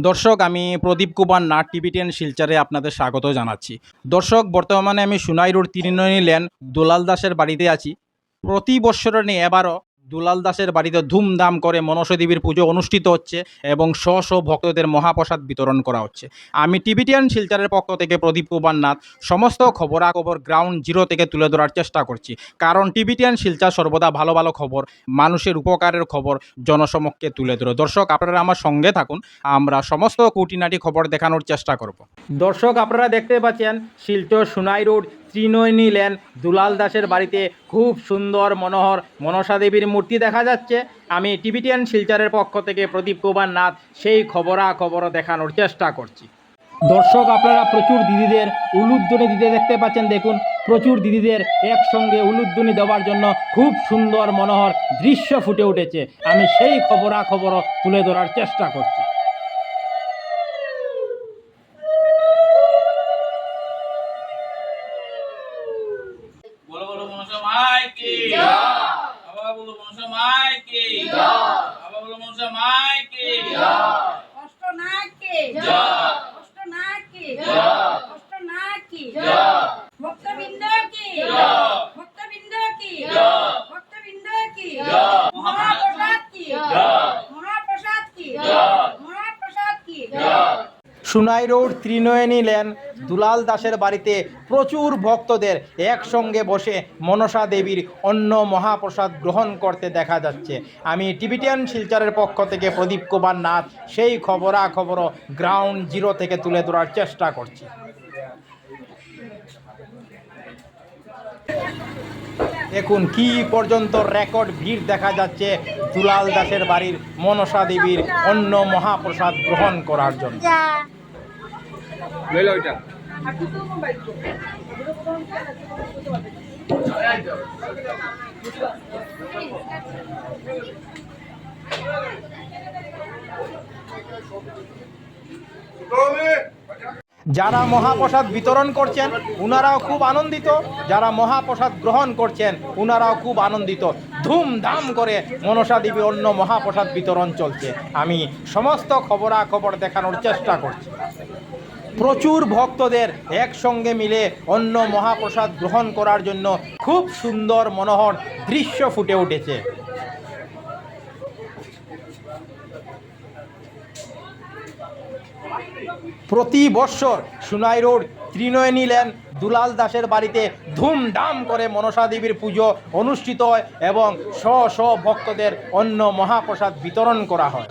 দর্শক, আমি প্রদীপ কুমার, নাট টিভি টেন শিলচারে আপনাদের স্বাগত জানাচ্ছি। দর্শক, বর্তমানে আমি সোনাই রোড তিরিনয়নী লেন, দুলাল দাসের বাড়িতে আছি। প্রতি বৎসর নিয়ে এবারও দুলাল দাসের বাড়িতে ধুমধাম করে মনসা দেবীর পুজো অনুষ্ঠিত হচ্ছে এবং শ শ ভক্তদের মহাপ্রসাদ বিতরণ করা হচ্ছে। আমি টিভিটিয়ান শিলচারের পক্ষ থেকে প্রদীপ কুমার নাথ, সমস্ত খবরাখবর গ্রাউন্ড জিরো থেকে তুলে ধরার চেষ্টা করছি। কারণ টিভিটিয়ান শিলচার সর্বদা ভালো ভালো খবর, মানুষের উপকারের খবর জনসমক্ষে তুলে ধরে। দর্শক, আপনারা আমার সঙ্গে থাকুন, আমরা সমস্ত কুটিনাটি খবর দেখানোর চেষ্টা করব। দর্শক, আপনারা দেখতে পাচ্ছেন শিলচর সুনাই রোড ত্রিনয়নী লেন দুলাল দাসের বাড়িতে খুব সুন্দর মনোহর মনসা দেবীর মূর্তি দেখা যাচ্ছে। আমি টিভিটিয়ান শিলচারের পক্ষ থেকে প্রদীপ কুমার নাথ সেই খবরা খবরও দেখানোর চেষ্টা করছি। দর্শক, আপনারা প্রচুর দিদিদের উলুধ্বনি দিতে দেখতে পাচ্ছেন। দেখুন, প্রচুর দিদিদের একসঙ্গে উলুধ্বনি দেওয়ার জন্য খুব সুন্দর মনোহর দৃশ্য ফুটে উঠেছে। আমি সেই খবরা খবরও তুলে ধরার চেষ্টা করছি। বাবা মনসা মাই। সুনাই রোড, ত্রিনয়নী লেন, দুলাল দাসের বাড়িতে প্রচুর ভক্তদের একসঙ্গে বসে মনসা দেবীর অন্য মহাপ্রসাদ গ্রহণ করতে দেখা যাচ্ছে। আমি টিবিটিয়ান শিলচরের পক্ষ থেকে প্রদীপ কুমার নাথ, সেই খবরাখবরও গ্রাউন্ড জিরো থেকে তুলে ধরার চেষ্টা করছি। দেখুন, কি পর্যন্ত রেকর্ড ভিড় দেখা যাচ্ছে দুলাল দাসের বাড়ির মনসা দেবীর অন্য মহাপ্রসাদ গ্রহণ করার জন্য। যারা মহাপ্রসাদ বিতরণ করছেন, উনারাও খুব আনন্দিত। যারা মহাপ্রসাদ গ্রহণ করছেন, উনারাও খুব আনন্দিত। ধুমধাম করে মনসা দেবী অন্য মহাপ্রসাদ বিতরণ চলছে। আমি সমস্ত খবরাখবর দেখানোর চেষ্টা করছি। প্রচুর ভক্তদের একসঙ্গে মিলে অন্য মহাপ্রসাদ গ্রহণ করার জন্য খুব সুন্দর মনোহর দৃশ্য ফুটে উঠেছে। প্রতি বৎসর সুনাই রোড, ত্রিনয়নী লেন, দুলাল দাসের বাড়িতে ধুমধাম করে মনসা দেবীর পুজো অনুষ্ঠিত হয় এবং শ শ ভক্তদের অন্য মহাপ্রসাদ বিতরণ করা হয়।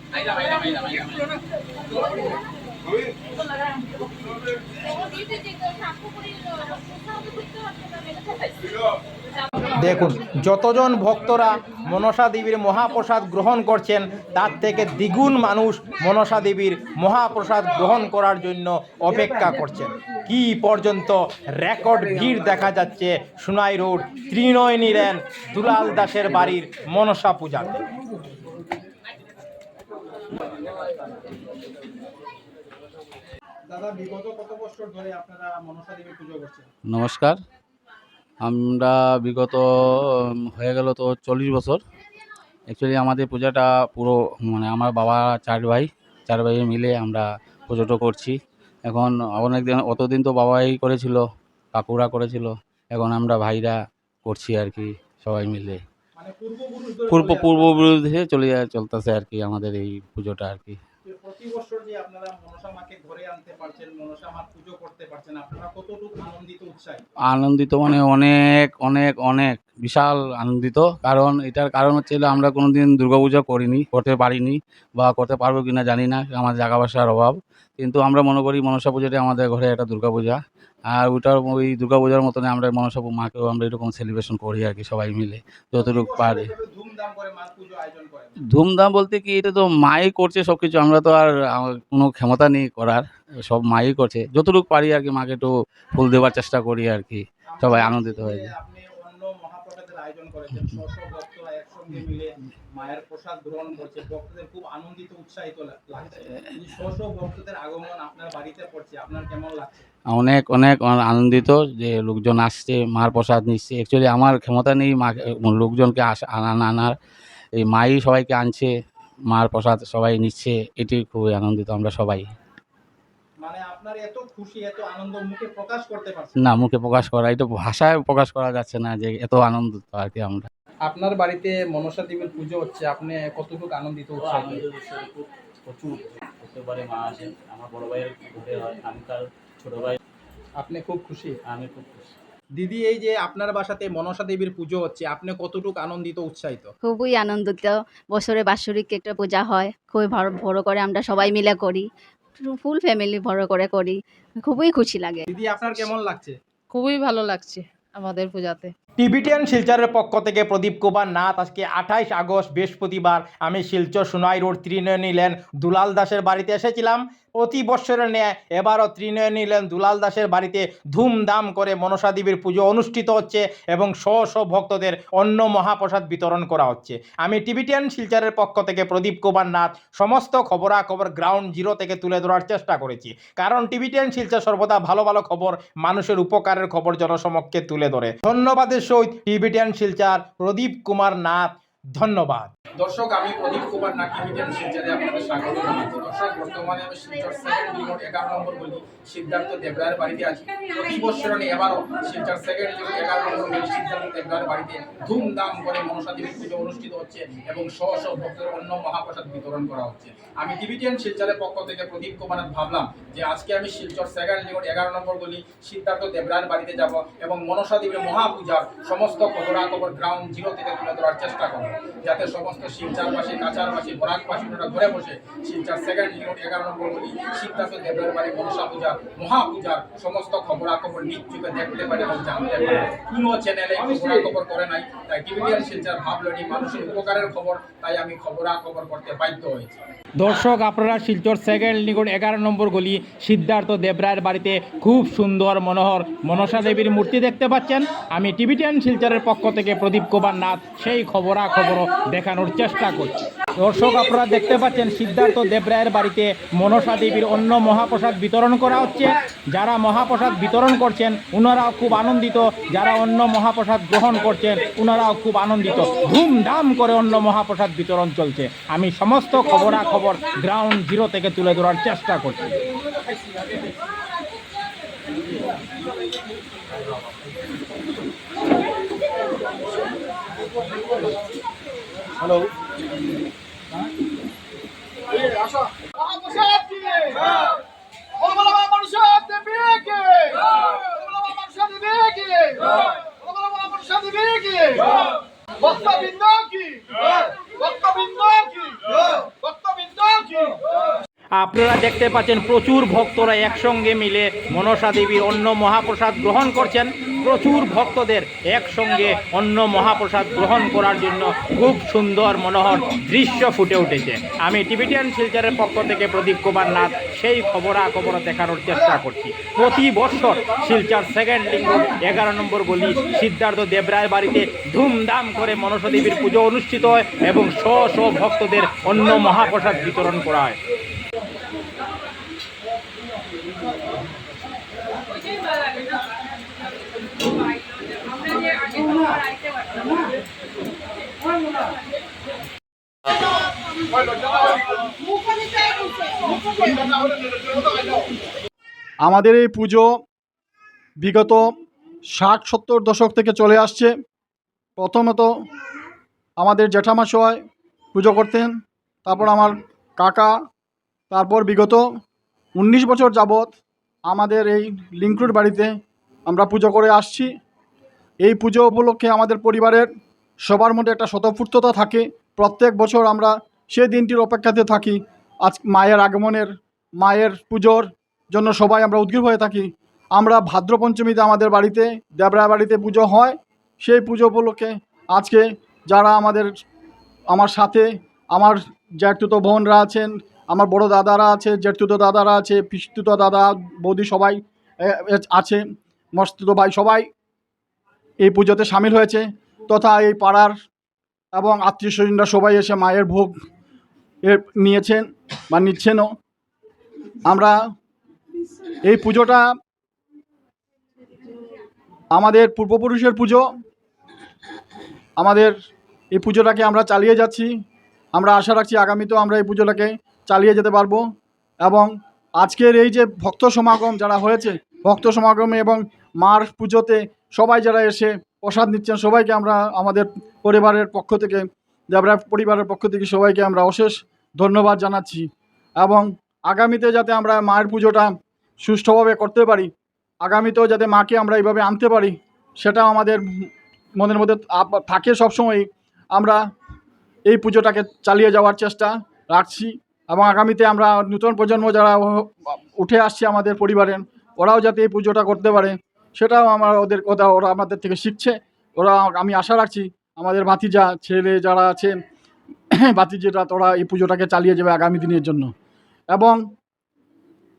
দেখুন, যতজন ভক্তরা মনসা দেবীর মহাপ্রসাদ গ্রহণ করছেন, তার থেকে দ্বিগুণ মানুষ মনসা দেবীর মহাপ্রসাদ গ্রহণ করার জন্য অপেক্ষা করছেন। কি পর্যন্ত রেকর্ড ভিড় দেখা যাচ্ছে সুনাই রোড ত্রিনয়নী লেন দুলাল দাসের বাড়ির মনসা পূজাতে। নমস্কার। আমরা বিগত হয়ে গেল তো চল্লিশ বছর। অ্যাকচুয়ালি আমাদের পূজাটা পুরো মানে আমার বাবা, চার ভাই চার ভাই মিলে আমরা পুজোটা করছি। এখন অনেক দিন অতদিন তো বাবাই করেছিল, কাকুরা করেছিল। এখন আমরা ভাইরা করছি আর কি, সবাই মিলে। মানে পূর্বপুরুষ পূর্ব চলে। পূর্ববিরোধে চলে যায় চলতেছে আর কি আমাদের এই পুজোটা আর কি প্রতি বছর যে আপনারা মনসা মাকে ঘরে আনতে পারছেন মনসা মার পুজো করতে পারছেন আপনারা কতটুকু আনন্দিত উৎসাহী আনন্দিত মানে অনেক অনেক অনেক বিশাল আনন্দিত। কারণ এটার কারণ হচ্ছে আমরা কোনোদিন দুর্গাপূজা করিনি করতে পারিনি বা করতে পারব কিনা জানি না আমার জায়গা বাসার অভাব। কিন্তু আমরা মনে করি মনসা পুজোটা আমাদের ঘরে একটা দুর্গাপূজা। আর ওটার ওই দুর্গা পূজার মতন আমরা মনসা মাকেও আমরা এরকম সেলিব্রেশন করি আর কি সবাই মিলে যতটুকু পারি। ধুমধাম বলতে কি এটা তো মাই করছে সব কিছু আমরা তো আর কোনো ক্ষমতা নেই করার সব মাই করছে। যতটুকু পারি আর কি মাকে একটু ফুল দেওয়ার চেষ্টা করি আর কি সবাই আনন্দিত হয়ে যায়। মায়ের প্রসাদ গ্রহণ করছে ভক্তদের খুব আনন্দিত উৎসাহিত লাগছে। এই শত ভক্তদের আগমন আপনার বাড়িতে পড়ছে আপনার কেমন লাগছে? অনেক অনেক আনন্দিত যে লোকজন আসছে মার প্রসাদ নিচ্ছে। অ্যাকচুয়ালি আমার ক্ষমতা নেই মা লোকজনকে আস আনা আনার। এই মাই সবাইকে আনছে মার প্রসাদ সবাই নিচ্ছে এটি খুবই আনন্দিত আমরা সবাই। মানে আপনার এত খুশি এত আনন্দ মুখে প্রকাশ করতে পারছেন? না মুখে প্রকাশ করা এটা ভাষায় প্রকাশ করা যাচ্ছে না যে এত আনন্দিত আর কি আমরা। আপনার বাড়িতে মনসা দেবীর পুজো হচ্ছে আপনি কতটুকু আনন্দিত উৎসাহিত? প্রচুর। প্রত্যেকবারে মা আসে আমার বড় ভাইয়ের ঘুরে হয় আমি তার ছোট ভাই। আপনি খুব খুশি? আমি খুব খুশি। দিদি এই যে আপনার বাসাতে মনসা দেবীর পুজো হচ্ছে আপনি কতটুকু আনন্দিত উৎসাহিত? খুবই আনন্দিত। বছরে বাৎসরিক একটা পূজা হয় খুবই বড় বড় করে আমরা সবাই মিলে করি ফুল ফ্যামিলি বড় করে করি খুবই খুশি লাগে। দিদি আপনার কেমন লাগছে? খুবই ভালো লাগছে। আমাদের পূজাতে। টিবিটিয়ান শিলচরের পক্ষ থেকে প্রদীপ কুমার নাথ আজকে আঠাইশ আগস্ট, বৃহস্পতিবার আমি শিলচর সোনাই রোড ত্রিনয়নী লেন দুলাল দাসের বাড়িতে এসেছিলাম। প্রতি বৎসরের ন্যায় এবারও ত্রিনয়নী লেন দুলাল দাসের বাড়িতে ধুমধাম করে মনসা দেবীর পুজো অনুষ্ঠিত হচ্ছে এবং শ শ ভক্তদের অন্ন মহাপ্রসাদ বিতরণ করা হচ্ছে। আমি টিবিটিয়ান শিলচরের পক্ষ থেকে প্রদীপ কুমার নাথ সমস্ত খবরাখবর গ্রাউন্ড জিরো থেকে তুলে ধরার চেষ্টা করেছি। কারণ টিবিটিয়ান শিলচর সর্বদা ভালো ভালো খবর, মানুষের উপকারের খবর জনসমক্ষে তুলে ধরে। ধন্যবাদের সহিত টিবিটিয়ান শিলচার প্রদীপ কুমার নাথ ধন্যবাদ। দর্শক, আমি প্রদীপ কুমার নাথ টিবিটিয়ান শিলচারে আপনাদের স্বাগত জানাচ্ছি। দর্শক, বর্তমানে আমি শিলচর সেকেন্ড লিগর এগারো নম্বর গলি, সিদ্ধার্থ দেবরায়ের বাড়িতে আছি। প্রতি বছর এবারও শিলচর সেকেন্ড লিগর এগারো নম্বর গলি, সিদ্ধার্থ দেবরায়ের বাড়িতে ধুমধাম করে মনসা দেবীর পুজো অনুষ্ঠিত হচ্ছে এবং শ শ ভক্তের অন্য মহাপ্রসাদ বিতরণ করা হচ্ছে। আমি টিবিটিয়ান শিলচরের পক্ষ থেকে প্রদীপ কুমার ভাবলাম যে আজকে আমি শিলচর সেকেন্ড লিগর এগারো নম্বর গলি, সিদ্ধার্থ দেবরায়ের বাড়িতে যাব এবং মনসা দেবীর মহাপূজার সমস্ত খবরাখবর গ্রাউন্ড জিরো থেকে তুলে ধরার চেষ্টা করব। যাতে সমস্ত শিলচারবাসী কাছারবাসী বরাকবাসী ওনারা ঘরে বসে, শিলচার সেকেন্ড লিগর এগারো নম্বর গলি সিদ্ধার্থ দেবরায়ের বাড়ি, মনসা পূজার মহাপূজার সমস্ত খবরাখবর নিশ্চুকে দেখতে পারে এবং জানতে পারে। কোনো চ্যানেলে খবরাখবর করে নাই, তাই টিভিটিয়ান শিলচার ভাবলো মানুষের উপকারের খবর, তাই আমি খবরাখবর করতে বাধ্য হয়েছি। দর্শক, আপনারা শিলচর সেকেন্ড নিকট এগারো নম্বর গলি সিদ্ধার্থ দেবরায়ের বাড়িতে খুব সুন্দর মনোহর মনসা দেবীর মূর্তি দেখতে পাচ্ছেন। আমি টিভিটিয়ান শিলচরের পক্ষ থেকে প্রদীপ কুমার নাথ সেই খবরা খবরও দেখানোর চেষ্টা করছি। দর্শক, আপনারা দেখতে পাচ্ছেন সিদ্ধার্থ দেবরায়ের বাড়িতে মনসা দেবীর অন্য মহাপ্রসাদ বিতরণ করা হচ্ছে। যারা মহাপ্রসাদ বিতরণ করছেন ওনারাও খুব আনন্দিত। যারা অন্য মহাপ্রসাদ গ্রহণ করছেন ওনারাও খুব আনন্দিত। ধুমধাম করে অন্য মহাপ্রসাদ বিতরণ চলছে। আমি সমস্ত খবরাখবর গ্রাউন্ড জিরো থেকে তুলে ধরার চেষ্টা করছি। হ্যালো আপনারা দেখতে পাচ্ছেন প্রচুর ভক্তরা একসঙ্গে মিলে মনসা দেবীর অন্য মহাপ্রসাদ গ্রহণ করছেন। প্রচুর ভক্তদের একসঙ্গে অন্য মহাপ্রসাদ গ্রহণ করার জন্য খুব সুন্দর মনোহর দৃশ্য ফুটে উঠেছে। আমি টিভিটিয়ান শিলচরের পক্ষ থেকে প্রদীপ কুমার নাথ সেই খবরাখবর দেখানোর চেষ্টা করছি। প্রতি বছর শিলচর সেকেন্ড লিঙ্গ এগারো নম্বর গলি সিদ্ধার্থ দেবরায় বাড়িতে ধুমধাম করে মনসা দেবীর পুজো অনুষ্ঠিত হয় এবং শ শ ভক্তদের অন্য মহাপ্রসাদ বিতরণ করা হয়। আমাদের এই পুজো বিগত ষাট সত্তর দশক থেকে চলে আসছে। প্রথমত আমাদের জ্যাঠামশাই পুজো করতেন, তারপর আমার কাকা, তারপর বিগত উনিশ বছর যাবৎ আমাদের এই লিঙ্কুর বাড়িতে আমরা পুজো করে আসছি। এই পুজো উপলক্ষে আমাদের পরিবারের সবার মধ্যে একটা স্বতঃফূর্ততা থাকে। প্রত্যেক বছর আমরা সেই দিনটির অপেক্ষাতে থাকি। আজ মায়ের আগমনের, মায়ের পুজোর জন্য সবাই আমরা উদ্গ্রীব হয়ে থাকি। আমরা ভাদ্র পঞ্চমীতে আমাদের বাড়িতে দেবরা বাড়িতে পুজো হয়। সেই পুজো উপলক্ষে আজকে যারা আমাদের, আমার সাথে, আমার জ্যাঠতুতো বোনরা আছেন, আমার বড় দাদারা আছে জেঠতুতো দাদারা আছে, পিসতুতো দাদা, বৌদি সবাই আছে, মস্তুতো ভাই সবাই এই পুজোতে সামিল হয়েছে, তথা এই পাড়ার এবং আত্মীয় স্বজনরা সবাই এসে মায়ের ভোগ নিয়েছেন বা নিচ্ছেনও। আমরা এই পুজোটা আমাদের পূর্বপুরুষের পুজো। আমাদের এই পুজোটাকে আমরা চালিয়ে যাচ্ছি। আমরা আশা রাখছি আগামীতেও আমরা এই পুজোটাকে চালিয়ে যেতে পারব। এবং আজকের এই যে ভক্ত সমাগম যারা হয়েছে, ভক্ত সমাগমে এবং মার পুজোতে সবাই যারা এসে প্রসাদ নিচ্ছেন, সবাইকে আমরা আমাদের পরিবারের পক্ষ থেকে দেবরা পরিবারের পক্ষ থেকে সবাইকে আমরা অশেষ ধন্যবাদ জানাচ্ছি এবং আগামীতে যাতে আমরা মায়ের পুজোটা সুষ্ঠুভাবে করতে পারি, আগামীতেও যাতে মাকে আমরা এইভাবে আনতে পারি, সেটাও আমাদের মনের মধ্যে থাকে সবসময় আমরা এই পুজোটাকে চালিয়ে যাওয়ার চেষ্টা রাখছি এবং আগামীতে আমরা নতুন প্রজন্ম যারা উঠে আসছে আমাদের পরিবারের ওরাও যাতে এই পুজোটা করতে পারে। সেটাও আমার ওদের কথা ওরা আমাদের থেকে শিখছে। ওরা আমি আশা রাখছি আমাদের ভাতিজা, ছেলে যারা আছেন, ভাতিজিরা তোরা এই পুজোটাকে চালিয়ে যাবে আগামী দিনের জন্য। এবং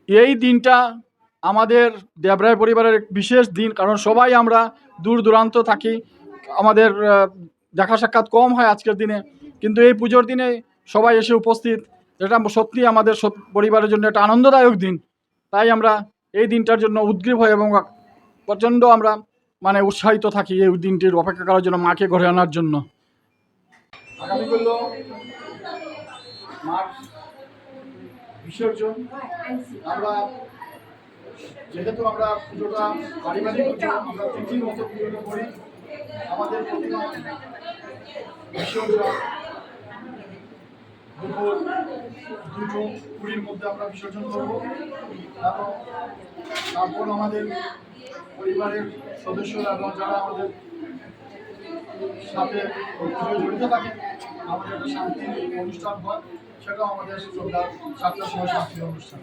এই দিনটা আমাদের দেবরায় পরিবারের বিশেষ দিন, কারণ সবাই আমরা দূর দূরান্ত থাকি। আমাদের দেখা সাক্ষাৎ কম হয় আজকের দিনে, কিন্তু এই পুজোর দিনে সবাই এসে উপস্থিত। এটা সত্যি আমাদের পরিবারের জন্য একটা আনন্দদায়ক দিন। তাই আমরা এই দিনটার জন্য উদ্গ্রীব হই এবং প্রচণ্ড আমরা মানে উৎসাহিত থাকি এই দিনটির অপেক্ষা করার জন্য, মাকে ঘরে আনার জন্য। বিসর্জন। আমরা যেহেতু আমরা পুজোটা পারিবারিক পুজো, আমরা তিথি মতো পুজোটা করি। আমাদের বিসর্জন দুটো কুড়ির মধ্যে আমরা বিসর্জন করব। এবং তারপর আমাদের পরিবারের সদস্যরা এবং যারা আমাদের সাথে জড়িত থাকে আমাদের একটা শান্তি অনুষ্ঠান হয়। সেটাও আমাদের সন্ধ্যা সাতটার সময় শান্তি অনুষ্ঠান।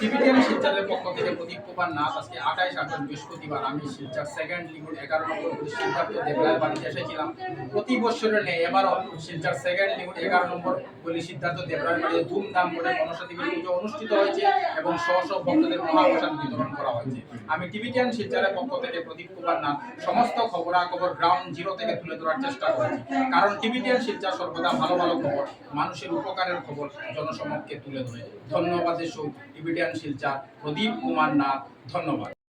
টিভিটিএন শিলচরের পক্ষ থেকে প্রদীপ কুমার নাথ আজকে আঠাইশ আগস্ট বৃহস্পতিবার। আমি শিলচর সেকেন্ড লিগুড এগারো নম্বর সিদ্ধার্থ দেবরায়ের বাড়িতে এসেছিলাম। প্রতি বছরের নেই এবারও শিলচর সেকেন্ড লিগুড এগারো নম্বর পুলিশ সিদ্ধার্থ দেবরায়ের বাড়িতে ধুমধাম করে মনসা পুজো অনুষ্ঠিত হয়েছে এবং শ শ ভক্তদের মহাপ্রসাদ বিতরণ করা হয়েছে। আমি টিভিটিএন শিলচরের পক্ষ থেকে প্রদীপ কুমার নাথ সমস্ত খবরাখবর গ্রাউন্ড জিরো থেকে তুলে ধরার চেষ্টা করেছি। কারণ টিভিটিএন শিলচর সর্বদা ভালো ভালো খবর, মানুষের উপকারের খবর জনসমক্ষে তুলে ধরে। ধন্যবাদ এসব ইভিডিয়ান শিলচার প্রদীপ কুমার নাথ ধন্যবাদ।